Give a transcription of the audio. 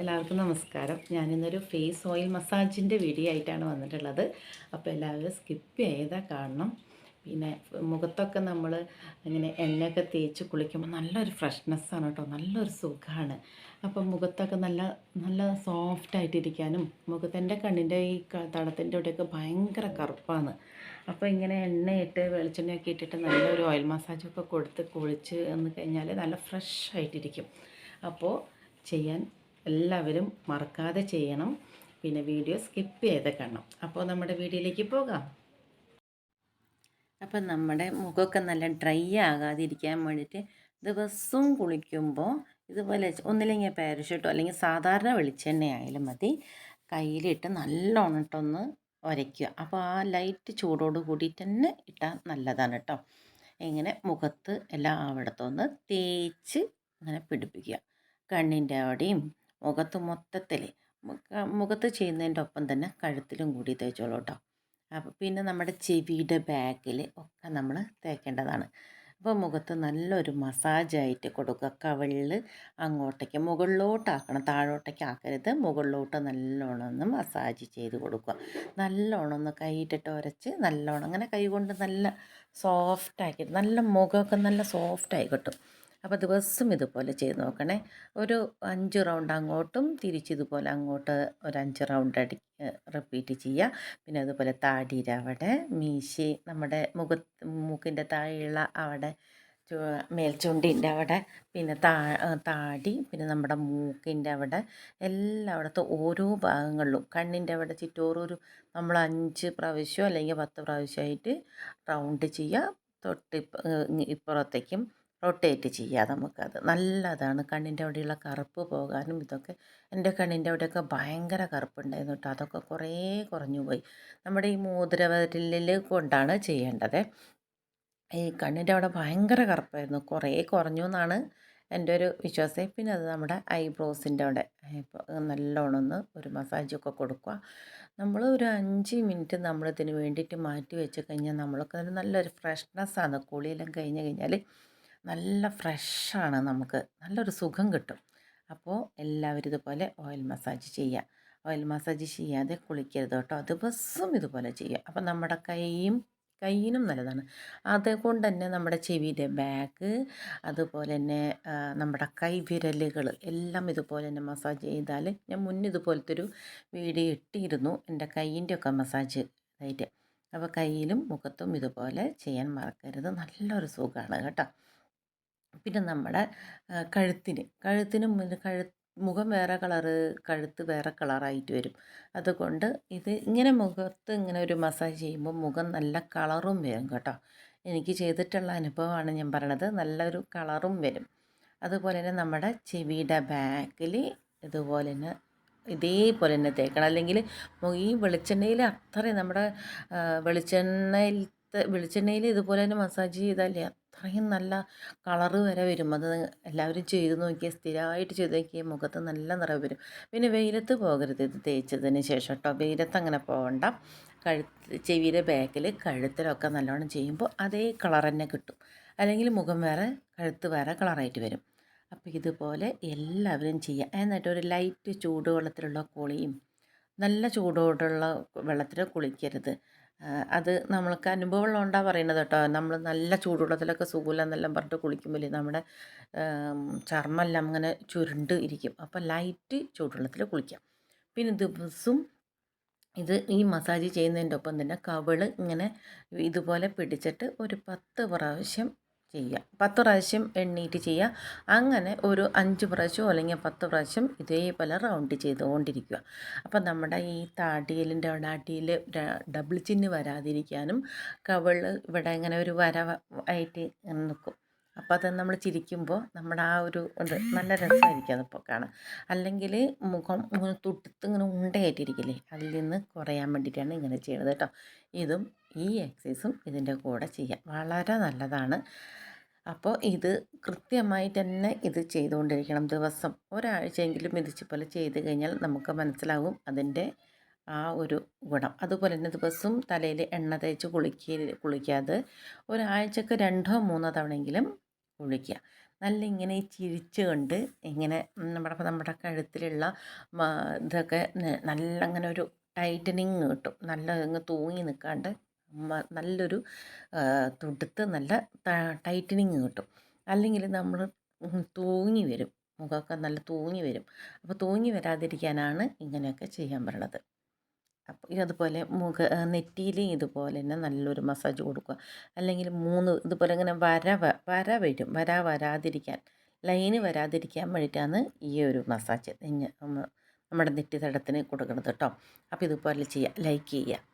എല്ലാവർക്കും നമസ്കാരം. ഞാനിന്നൊരു ഫേസ് ഓയിൽ മസാജിന്റെ വീഡിയോ ആയിട്ടാണ് വന്നിട്ടുള്ളത്. അപ്പോൾ എല്ലാവരും സ്കിപ്പ് ചെയ്താൽ കാണണം. പിന്നെ മുഖത്തൊക്കെ നമ്മൾ ഇങ്ങനെ എണ്ണയൊക്കെ തേച്ച് കുളിക്കുമ്പോൾ നല്ലൊരു ഫ്രഷ്നെസ്സാണ് കേട്ടോ. നല്ലൊരു സുഖമാണ് അപ്പം മുഖത്തൊക്കെ നല്ല നല്ല സോഫ്റ്റ് ആയിട്ടിരിക്കാനും മുഖത്തിന്റെ കണ്ണിന്റെ ഈ തടത്തിന്റെ ഇവിടെയൊക്കെ ഭയങ്കര കറുപ്പാണ്. അപ്പോൾ ഇങ്ങനെ എണ്ണയിട്ട് വെളിച്ചെണ്ണയൊക്കെ ഇട്ടിട്ട് നല്ലൊരു ഓയിൽ മസാജൊക്കെ കൊടുത്ത് കുളിച്ച് എന്ന് കഴിഞ്ഞാൽ നല്ല ഫ്രഷ് ആയിട്ടിരിക്കും. അപ്പോൾ ചെയ്യാൻ എല്ലാവരും മറക്കാതെ ചെയ്യണം. പിന്നെ വീഡിയോ സ്കിപ്പ് ചെയ്ത് കാണണം. അപ്പോൾ നമ്മുടെ വീഡിയോയിലേക്ക് പോകാം. അപ്പം നമ്മുടെ മുഖമൊക്കെ നല്ല ഡ്രൈ ആകാതിരിക്കാൻ വേണ്ടിയിട്ട് ദിവസവും കുളിക്കുമ്പോൾ ഇതുപോലെ ഒന്നില്ലെങ്കിൽ പാരഷൂട്ടോ അല്ലെങ്കിൽ സാധാരണ വെളിച്ചെണ്ണ ആയാലും മതി. കയ്യിലിട്ട് നല്ലോണം ഇട്ടൊന്ന് ഉരയ്ക്കുക. അപ്പോൾ ആ ലൈറ്റ് ചൂടോട് കൂടിയിട്ട് തന്നെ ഇട്ടാൽ നല്ലതാണ് കേട്ടോ. ഇങ്ങനെ മുഖത്ത് എല്ലായിടത്തും ഒന്ന് തേച്ച് ഇങ്ങനെ പിടിപ്പിക്കുക. കണ്ണിന്റെ അവിടെയും മുഖത്ത് മൊത്തത്തിൽ മുഖത്ത് ചെയ്യുന്നതിന്റെ ഒപ്പം തന്നെ കഴുത്തിലും കൂടി തേച്ചോളൂ കേട്ടോ അപ്പോൾ പിന്നെ നമ്മുടെ ചെവിയുടെ ബാക്കിൽ ഒക്കെ നമ്മൾ തേക്കേണ്ടതാണ്. അപ്പോൾ മുഖത്ത് നല്ലൊരു മസാജായിട്ട് കൊടുക്കുക. കവിളിൽ അങ്ങോട്ടേക്ക് മുകളിലോട്ടാക്കണം. താഴോട്ടേക്ക് ആക്കരുത്. മുകളിലോട്ട് നല്ലോണം ഒന്ന് മസാജ് ചെയ്ത് കൊടുക്കുക. നല്ലോണം ഒന്ന് കൈയിട്ടിട്ട് ഉരച്ച് നല്ലോണം അങ്ങനെ കൈ കൊണ്ട് നല്ല സോഫ്റ്റ് ആക്കി നല്ല മുഖമൊക്കെ നല്ല സോഫ്റ്റായി കിട്ടും. അപ്പോൾ ദിവസം ഇതുപോലെ ചെയ്ത് നോക്കണേ. ഒരു അഞ്ച് റൗണ്ട് അങ്ങോട്ടും തിരിച്ചിതുപോലെ അങ്ങോട്ട് ഒരു അഞ്ച് റൗണ്ട് അടി റിപ്പീറ്റ് ചെയ്യുക പിന്നെ അതുപോലെ താടിയുടെ അവിടെ മീശി നമ്മുടെ മുഖ മൂക്കിന്റെ താഴെയുള്ള അവിടെ മേൽച്ചുണ്ടിന്റെ അവിടെ പിന്നെ താ താടി പിന്നെ നമ്മുടെ മൂക്കിന്റെ അവിടെ എല്ലായിടത്തും ഓരോ ഭാഗങ്ങളിലും. കണ്ണിന്റെ അവിടെ ചുറ്റോറൊരു നമ്മൾ അഞ്ച് പ്രാവശ്യം അല്ലെങ്കിൽ പത്ത് പ്രാവശ്യമായിട്ട് റൗണ്ട് ചെയ്യുക തൊട്ട് ഇപ്പ- ഇപ്പുറത്തേക്കും റൊട്ടേറ്റ് ചെയ്യുക നമുക്കത്. നല്ലതാണ്. കണ്ണിന്റെ അവിടെയുള്ള കറുപ്പ് പോകാനും ഇതൊക്കെ. എന്റെ കണ്ണിന്റെ അവിടെയൊക്കെ ഭയങ്കര കറുപ്പുണ്ടായിരുന്നു കേട്ടോ. അതൊക്കെ കുറേ കുറഞ്ഞു പോയി. നമ്മുടെ ഈ മോതിരവരലിൽ കൊണ്ടാണ് ചെയ്യേണ്ടത്. ഈ കണ്ണിന്റെ അവിടെ ഭയങ്കര കറുപ്പായിരുന്നു. കുറേ കുറഞ്ഞു എന്നാണ് എന്റെ ഒരു വിശ്വാസം. പിന്നെ അത് നമ്മുടെ ഐബ്രോസിന്റെ അവിടെ. ഇപ്പോൾ നല്ലോണം ഒന്ന് ഒരു മസാജൊക്കെ കൊടുക്കുക. നമ്മൾ ഒരു അഞ്ച് മിനിറ്റ് നമ്മളിതിന് വേണ്ടിയിട്ട് മാറ്റി വെച്ച് കഴിഞ്ഞാൽ നമ്മളൊക്കെ നല്ലൊരു ഫ്രഷ്നെസ്സാണ് കുളിയെല്ലാം കഴിഞ്ഞ് കഴിഞ്ഞാൽ നല്ല ഫ്രഷാണ് നമുക്ക്. നല്ലൊരു സുഖം കിട്ടും. അപ്പോൾ എല്ലാവരും ഇതുപോലെ ഓയിൽ മസാജ് ചെയ്യുക ഓയിൽ മസാജ് ചെയ്യാതെ കുളിക്കരുത് കേട്ടോ. ദിവസം ഇതുപോലെ ചെയ്യുക. അപ്പം നമ്മുടെ കൈയും കയ്യിനും നല്ലതാണ്. അതുകൊണ്ട് തന്നെ നമ്മുടെ ചെവിയുടെ ബാഗ് അതുപോലെ തന്നെ നമ്മുടെ കൈവിരലുകൾ എല്ലാം ഇതുപോലെ തന്നെ മസാജ് ചെയ്താൽ ഞാൻ മുന്നേ ഇതുപോലത്തെ ഒരു വീഡിയോ ഇട്ടിരുന്നു. എന്റെ കൈയിന്റെ ഒക്കെ മസാജ് ആയിട്ട്. അപ്പോൾ കയ്യിലും മുഖത്തും ഇതുപോലെ ചെയ്യാൻ മറക്കരുത്. നല്ലൊരു സുഖമാണ് കേട്ടോ. പിന്നെ നമ്മുടെ കഴുത്തിന്. കഴുത്തിന് കഴു മുഖം വേറെ കളറ് കഴുത്ത് വേറെ കളറായിട്ട് വരും. അതുകൊണ്ട് ഇത് ഇങ്ങനെ മുഖത്ത് ഇങ്ങനെ ഒരു മസാജ് ചെയ്യുമ്പോൾ മുഖം നല്ല കളറും വരും കേട്ടോ. എനിക്ക് ചെയ്തിട്ടുള്ള അനുഭവമാണ് ഞാൻ പറയണത്. നല്ലൊരു കളറും വരും. അതുപോലെ തന്നെ നമ്മുടെ ചെവിയുടെ ബാക്കിൽ ഇതുപോലെ തന്നെ ഇതേപോലെ തന്നെ തേക്കണം. അല്ലെങ്കിൽ ഈ വെളിച്ചെണ്ണയിൽ അത്രയും നമ്മുടെ വെളിച്ചെണ്ണയിലത്തെ വെളിച്ചെണ്ണയിൽ ഇതുപോലെ തന്നെ മസാജ് ചെയ്താൽ അത്രയും നല്ല കളറ് വരെ വരും. അത് എല്ലാവരും ചെയ്ത് നോക്കിയാൽ സ്ഥിരമായിട്ട് ചെയ്ത് നോക്കിയാൽ മുഖത്ത് നല്ല നിറവ് വരും. പിന്നെ വെയിലത്ത് പോകരുത് ഇത് തേച്ചതിന് ശേഷം കേട്ടോ വെയിലത്ത് അങ്ങനെ പോകണ്ട കഴുത്ത് ചെവിയുടെ ബാക്കിൽ കഴുത്തിലൊക്കെ നല്ലോണം ചെയ്യുമ്പോൾ അതേ കളർ തന്നെ കിട്ടും. അല്ലെങ്കിൽ മുഖം വേറെ കഴുത്ത് വേറെ കളറായിട്ട് വരും. അപ്പോൾ ഇതുപോലെ എല്ലാവരും ചെയ്യുക എന്നിട്ട് ഒരു ലൈറ്റ് ചൂടുവെള്ളത്തിലുള്ള കുളിയും നല്ല ചൂടോടുള്ള വെള്ളത്തിൽ കുളിക്കരുത്. അത് നമ്മൾക്ക് അനുഭവമുള്ളതുകൊണ്ടാണ് പറയുന്നത് കേട്ടോ. നമ്മൾ നല്ല ചൂടുവെള്ളത്തിലൊക്കെ സുഖമില്ല എന്നെല്ലാം പറഞ്ഞിട്ട് കുളിക്കുമ്പോൾ നമ്മുടെ ചർമ്മമെല്ലാം അങ്ങനെ ചുരുണ്ട് ഇരിക്കും. അപ്പോൾ ലൈറ്റ് ചൂടുവെള്ളത്തിൽ കുളിക്കാം. പിന്നെ ദിവസവും ഇത് ഈ മസാജ് ചെയ്യുന്നതിന്റെ ഒപ്പം തന്നെ കവിൾ ഇങ്ങനെ ഇതുപോലെ പിടിച്ചിട്ട് ഒരു പത്ത് പ്രാവശ്യം ചെയ്യുക പത്ത് പ്രാവശ്യം എണ്ണീറ്റ് ചെയ്യുക. അങ്ങനെ ഒരു അഞ്ച് പ്രാവശ്യം അല്ലെങ്കിൽ പത്ത് പ്രാവശ്യം ഇതേപോലെ റൗണ്ട് ചെയ്തുകൊണ്ടിരിക്കുക. അപ്പം നമ്മുടെ ഈ താടിയലിന്റെ അവിടെ അടിയിൽ ഡബിൾ ചിന്ന് വരാതിരിക്കാനും കവൾ ഇവിടെ ഇങ്ങനെ ഒരു വര ആയിട്ട് നിൽക്കും. അപ്പോൾ അത് നമ്മൾ ചിരിക്കുമ്പോൾ നമ്മുടെ ആ ഒരു ഇത് നല്ല രസമായിരിക്കും അതിപ്പോൾ കാണാൻ. അല്ലെങ്കിൽ മുഖം ഇങ്ങനെ തുടുത്ത് ഇങ്ങനെ ഉണ്ടയായിട്ടിരിക്കില്ലേ? അതിൽ നിന്ന് കുറയാൻ വേണ്ടിയിട്ടാണ് ഇങ്ങനെ ചെയ്യുന്നത് കേട്ടോ. ഇതും ഈ എക്സസൈസും ഇതിന്റെ കൂടെ ചെയ്യാം. വളരെ നല്ലതാണ്. അപ്പോൾ ഇത് കൃത്യമായി തന്നെ ഇത് ചെയ്തുകൊണ്ടിരിക്കണം. ദിവസം ഒരാഴ്ചയെങ്കിലും ഇത് പോലെ ചെയ്ത് കഴിഞ്ഞാൽ നമുക്ക് മനസ്സിലാവും അതിന്റെ ആ ഒരു ഗുണം. അതുപോലെ തന്നെ ദിവസവും തലയിൽ എണ്ണ തേച്ച് കുളിക്ക കുളിക്കാതെ ഒരാഴ്ചക്ക് രണ്ടോ മൂന്നോ തവണയെങ്കിലും കുളിക്കുക. നല്ല ഇങ്ങനെ ചിരിച്ചുകൊണ്ട് ഇങ്ങനെ നമ്മുടെ നമ്മുടെ കഴുത്തിലുള്ള ഇതൊക്കെ നല്ല അങ്ങനെ ഒരു ടൈറ്റനിങ് കിട്ടും. നല്ല അങ്ങ് തൂങ്ങി നിൽക്കാണ്ട് നല്ലൊരു തുടുത്ത് നല്ല ടൈറ്റനിങ് കിട്ടും. അല്ലെങ്കിൽ നമ്മൾ തൂങ്ങി വരും. മുഖമൊക്കെ നല്ല തൂങ്ങി വരും. അപ്പോൾ തൂങ്ങി വരാതിരിക്കാനാണ് ഇങ്ങനെയൊക്കെ ചെയ്യാൻ പറയണത്. അപ്പോൾ അതുപോലെ മുഖ നെറ്റിയിൽ ഇതുപോലെ തന്നെ നല്ലൊരു മസാജ് കൊടുക്കുക. അല്ലെങ്കിൽ മൂന്ന് ഇതുപോലെ ഇങ്ങനെ വര വര വരും. വര വരാതിരിക്കാൻ ലൈന് വരാതിരിക്കാൻ വേണ്ടിയിട്ടാണ് ഈ ഒരു മസാജ്. നമ്മുടെ നെറ്റി തടത്തിന് കൊടുക്കുന്നത് കേട്ടോ. അപ്പോൾ ഇതുപോലെ ചെയ്യുക ലൈക്ക് ചെയ്യുക.